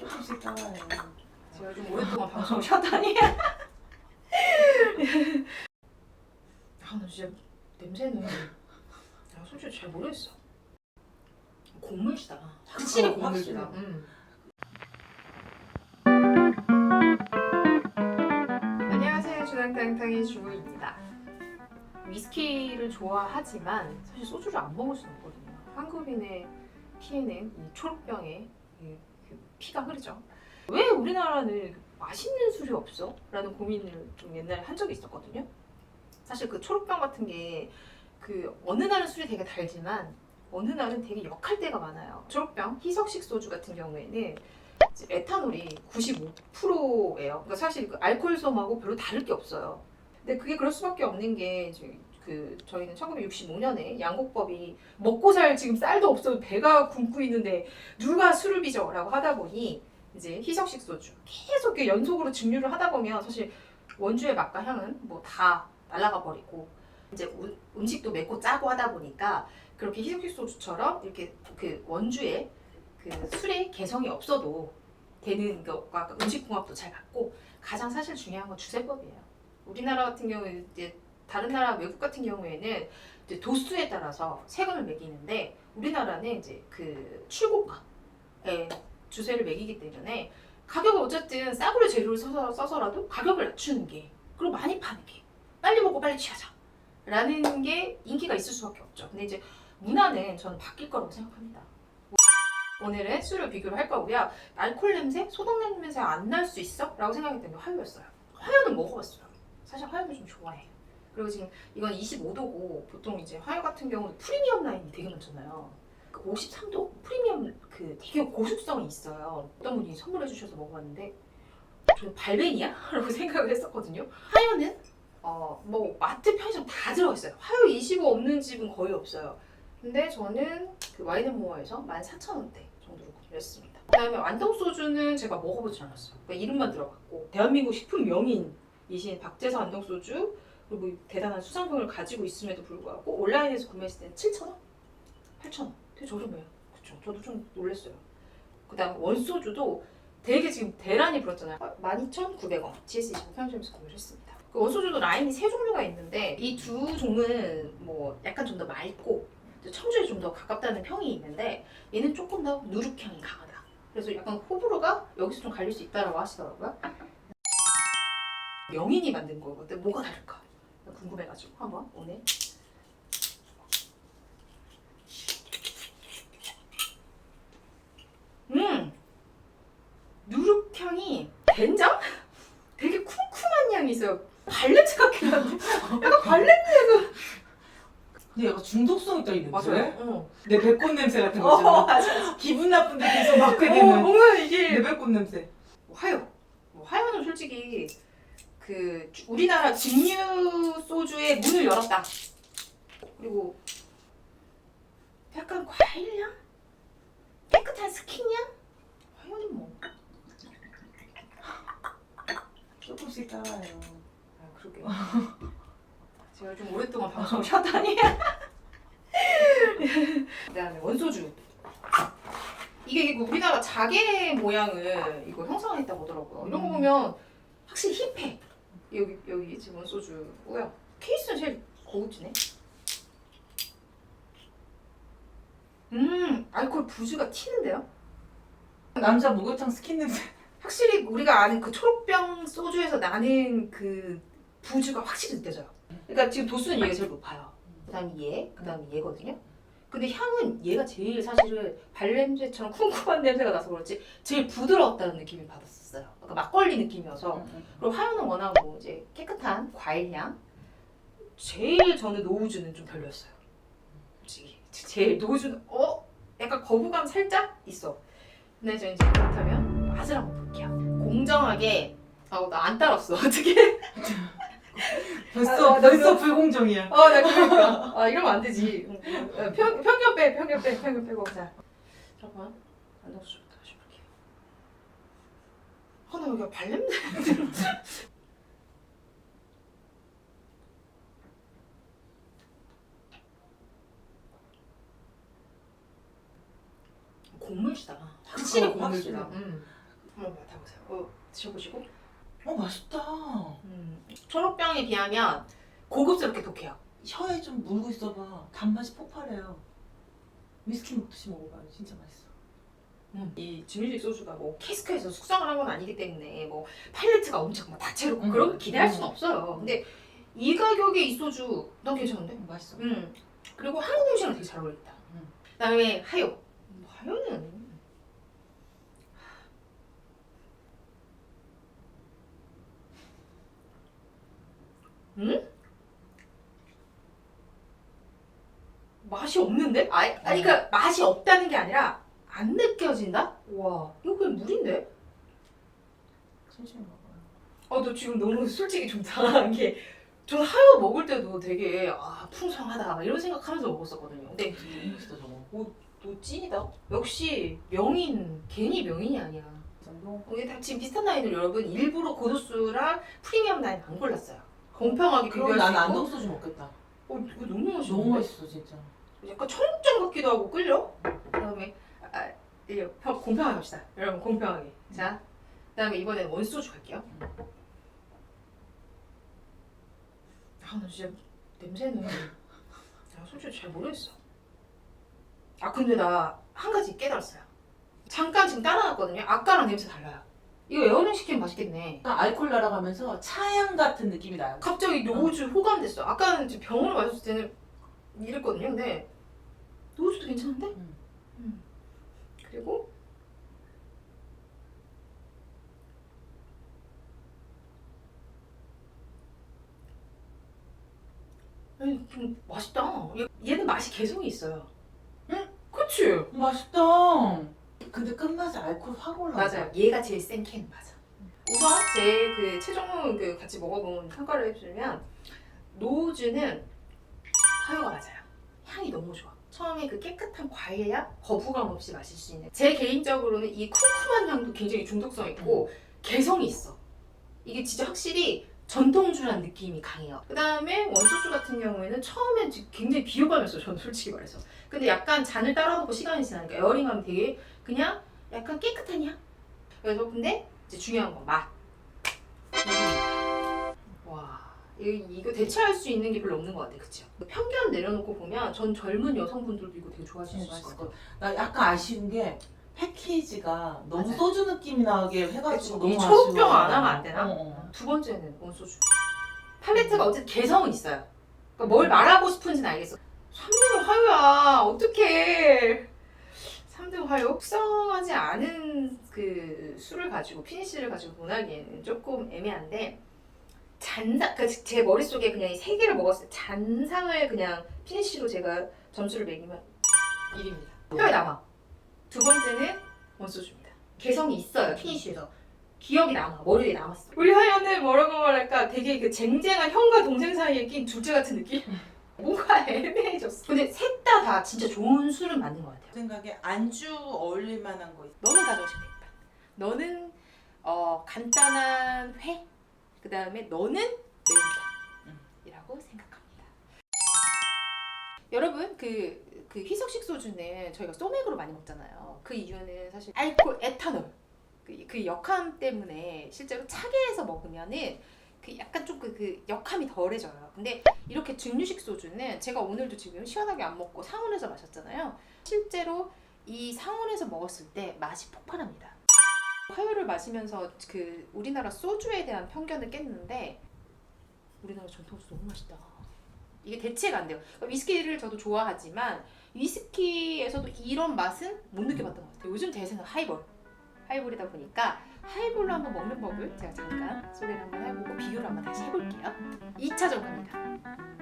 조금씩 따라요. 제가 좀 오랫동안 방송을 쉬었다니. 아, 나 진짜 냄새는 나 솔직히 잘 모르겠어. 곡물지다. 확실히. 곡물지다. 음. 안녕하세요, 주당탕탕의 주부입니다. 위스키를 좋아하지만 사실 소주를 안 먹을 수는 없거든요. 한국인의 피에는 이 초록병에 이- 그 피가 흐르죠. 왜 우리나라는 맛있는 술이 없어? 라는 고민을 좀 옛날에 한 적이 있었거든요. 사실 그 초록병 같은 게 그 어느 날은 술이 되게 달지만 어느 날은 되게 역할 때가 많아요. 초록병 희석식 소주 같은 경우에는 에탄올이 95%예요. 그러니까 사실 그 알코올 솜하고 별로 다를 게 없어요. 근데 그게 그럴 수밖에 없는 게 그 저희는 1965년에 양곡법이 먹고 살 지금 쌀도 없어 배가 굶고 있는데 누가 술을 빚어라고 하다 보니 이제 희석식 소주 계속 연속으로 증류를 하다 보면 사실 원주의 맛과 향은 뭐 다 날아가 버리고 이제 우- 음식도 맵고 짜고 하다 보니까 그렇게 희석식 소주처럼 이렇게 그 원주의 그 술의 개성이 없어도 되는 것과 음식 궁합도 잘 맞고 가장 사실 중요한 건 주세법이에요. 우리나라 같은 경우에 이제 다른 나라 외국 같은 경우에는 이제 도수에 따라서 세금을 매기는데 우리나라는 이제 그 출고가에 주세를 매기기 때문에 가격을 어쨌든 싸구려 재료를 써서, 써서라도 가격을 낮추는 게 그리고 많이 파는 게 빨리 먹고 빨리 취하자 라는 게 인기가 있을 수밖에 없죠. 근데 이제 문화는 저는 바뀔 거라고 생각합니다. 오늘은 술을 비교를 할 거고요. 알코올 냄새, 소독 냄새 안 날 수 있어? 라고 생각했더니 화요였어요. 화요는 먹어봤어요. 사실 화요는 좀 좋아해 그리고 지금 이건 25도고 보통 이제 화요 같은 경우는 프리미엄 라인이 되게 많잖아요 53도 프리미엄 그 되게 고숙성이 있어요. 어떤 분이 선물해 주셔서 먹어봤는데 저는 발베니야? 라고 생각을 했었거든요. 하여는 어 뭐 마트 편의점 다 들어있어요. 하여 25 없는 집은 거의 없어요. 근데 저는 그 와인앤모어에서 14,000원대 정도로 구매를 했습니다. 그다음에 안동소주는 제가 먹어보지 않았어요. 그러니까 이름만 들어봤고 대한민국 식품 명인이신 박재서 안동소주 그리고 대단한 수상병을 가지고 있음에도 불구하고 온라인에서 구매했을 때는 7,000원? 8,000원. 되게 저렴해요. 그쵸. 저도 좀 놀랐어요. 그 다음 원소주도 되게 지금 대란이 불었잖아요. 12,900원. GS25 편의점에서 구매를 했습니다. 그 원소주도 라인이 세 종류가 있는데 이 두 종은 뭐 약간 좀 더 맑고 청주에 좀 더 가깝다는 평이 있는데 얘는 조금 더 누룩향이 강하다. 그래서 약간 호불호가 여기서 좀 갈릴 수 있다라고 하시더라고요. 명인이 만든 거거든. 뭐가 다를까? 궁금해가지고 한번 오늘 음 누룩향이 된장? 되게 쿰쿰한 향이 있어요. 발냄새 같긴 한데 약간 발냄새 근데 약간 중독성 있다 이 냄새. 어. 내 배꽃 냄새 같은 어 거잖아. 맞아. 기분 나쁜데 계속 맡게 어, 되는 뭔가 내 이게 배꽃 냄새. 화요. 뭐 화요는 솔직히 그 주- 우리나라 증류 소주의 문을 열었다. 그리고 약간 과일향, 깨끗한 스킨향. 화요는 뭐. 조금씩 따라요. 아 그러게. 제가 좀 오랫동안 방송을 쉬었다니. 그다음에 원소주. 이게 그 우리나라 자개 모양을 이거 형성했다고 하더라고요. 이런 거 음. 보면 확실히. 여기 여기 지금 원소주고요. 케이스는 제일 고급지네. 음 알코올 부주가 튀는데요? 남자 목욕탕 스킨 냄새. 확실히 우리가 아는 그 초록병 소주에서 나는 그 부주가 확실히 느껴져요. 그러니까 지금 도수는 얘가 제일 높아요. 그다음이 얘, 그다음이 얘거든요. 근데 향은 얘가 제일 사실은 발냄새처럼 쿰쿰한 냄새가 나서 그렇지 제일 부드러웠다는 느낌을 받았었어요. 그러니까 막걸리 느낌이어서 그리고 화요는 워낙 뭐 이제 깨끗한 과일 향. 제일 저는 노우주는 좀 별로였어요. 솔직히 제일 노우주는 어 약간 거부감 살짝 있어. 근데 저 이제 그렇다면 맛을 한번 볼게요. 공정하게 아나 안 따랐어 어떻게? 벌써 아, 아, 벌써 불공정이야. 아나 그러니까 아 이러면 안 되지. 어, 평 평균 빼 평균 빼 평균 빼고 자 잠깐만 안동수부터 다시 볼게요. 아 나 여기 발냄새. 곡물지다. 확실히 어. 확실히. 음. 한번 맡아보세요. 어, 드셔보시고. 어 맛있다. 음, 초록병에 비하면 고급스럽게 독해요. 혀에 좀 물고 있어봐. 단맛이 폭발해요. 위스키 먹듯이 먹어봐요. 진짜 맛있어. 이 증류식 소주가 뭐 캐스크에서 숙성을 한 건 아니기 때문에 뭐 팔레트가 엄청 막 다채롭고 음. 그런 거 기대할 수는 음. 없어요. 근데 이 가격에 이 소주 난 괜찮은데? 음, 맛있어. 음. 그리고 한국 음식이랑 되게 잘 어울린다. 음. 그다음에 하요. 뭐 하요는 음? 맛이 없는데? 아니, 아니 그러니까 맛이 없다는 게 아니라 안 느껴진다? 와 이거 그냥 물인데? 천천히 먹어요. 어, 너 지금 너무 솔직히 좀 당한 게, 전 하여 먹을 때도 되게, 아, 풍성하다, 막 이런 생각하면서 먹었었거든요. 근데, 너무 맛있다 저거. 오, 너 찐이다. 역시 명인, 괜히 명인이 아니야. 정도? 이게 다 지금 비슷한 라인을 여러분 일부러 고도수랑 프리미엄 라인 안 골랐어요. 공평하게 그럼 비교할 수난 있고. 소주 먹겠다. 어, 이거 너무 맛있어. 너무 맛있어 진짜. 약간 청국장 같기도 하고 끌려. 그다음에 아, 이게 평- 공평하게 합시다. 여러분 공평하게. 자, 그다음에 이번에는 원소주 갈게요. 아, 나 진짜 냄새는 나 솔직히 잘 모르겠어. 아, 근데 나 한 가지 깨달았어요. 잠깐 지금 따라놨거든요. 아까랑 냄새 달라요. 이거 에어링 시키면 맛있겠네. 알콜 날아가면서 차향 같은 느낌이 나요. 갑자기 노즈 호감됐어. 아까는 지금 병으로 마셨을 때는 이랬거든요. 근데 노즈도 괜찮은데? 음. 음. 그리고 아니, 좀 맛있다. 얘- 얘는 맛이 개성이 있어요. 응? 그치? 맛있다. 근데 끝맛에 알콜 확 올라. 맞아요. 얘가 제일 센 캔 맞아. 우선 제 그 최종훈 그 같이 먹어본 평가를 해주면 노즈는 하유가 맞아요. 향이 너무 좋아. 처음에 그 깨끗한 과일 향 거부감 없이 마실 수 있는. 제 개인적으로는 이 쿰쿰한 향도 굉장히 중독성 있고 개성이 있어. 이게 진짜 확실히 전통주란 느낌이 강해요. 그 다음에 원소주 같은 경우에는 처음엔 지- 굉장히 비호감이었어요. 저는 솔직히 말해서. 근데 약간 잔을 따라놓고 시간이 지나니까 에어링하면 되게 그냥 약간 깨끗한 향. 그래서 근데 이제 중요한 건 맛. 음. 와 이거, 대체할 수 있는 게 별로 없는 것 같아, 그치요? 편견 내려놓고 보면 전 젊은 여성분들도 이거 되게 좋아하실 수 있을 것 같아요. 나 약간 아쉬운 게 패키지가 너무 맞아요. 소주 느낌이 나게 해가지고. 너무 이. 초록병 안 하면 안 되나? 어, 어. 두 번째는 원소주. 팔레트가 어쨌든 개성은 있어요. 그러니까 뭘 말하고 싶은지는 알겠어. 3등 화요야. 어떡해. 3등 화요? 숙성하지 않은 그 술을 가지고 피니쉬를 가지고 논하기에는 조금 애매한데 잔상, 그러니까 제 머릿속에 그냥 이 세 개를 먹었을 때 잔상을 그냥 피니쉬로 제가 점수를 매기면 1입니다. 혀에 남아. 두 번째는 원소주입니다. 개성이 있어요, 피니쉬에서. 기억이 남아, 머리에 남았어. 우리 하연은 뭐라고 말할까? 되게 그 쟁쟁한 형과 동생 사이에 낀 둘째 같은 느낌? 뭔가 애매해졌어. 근데 셋 다 다 진짜 좋은 술은 맞는 것 같아요. 생각에 안주 어울릴 만한 거 있어. 너는 가져오신 백반. 너는 어, 간단한 회. 그 다음에 너는 매운탕이라고 생각합니다. 여러분 그, 그 희석식 소주는 저희가 소맥으로 많이 먹잖아요. 그 이유는 사실 알코올 에탄올 그, 그 역함 때문에 실제로 차게 해서 먹으면은 그 약간 좀그 그 역함이 덜해져요. 근데 이렇게 증류식 소주는 제가 오늘도 지금 시원하게 안 먹고 상온에서 마셨잖아요. 실제로 이 상온에서 먹었을 때 맛이 폭발합니다. 화요를 마시면서 그 우리나라 소주에 대한 편견을 깼는데 우리나라 전통주 너무 맛있다. 이게 대체가 안 돼요. 그러니까 위스키를 저도 좋아하지만 위스키에서도 이런 맛은 못 느껴봤던 것 같아요. 요즘 대세는 하이볼. 하이볼이다 보니까 하이볼로 한번 먹는 법을 제가 잠깐 소개를 한번 해보고 비교를 한번 다시 해볼게요. 2차전 갑니다.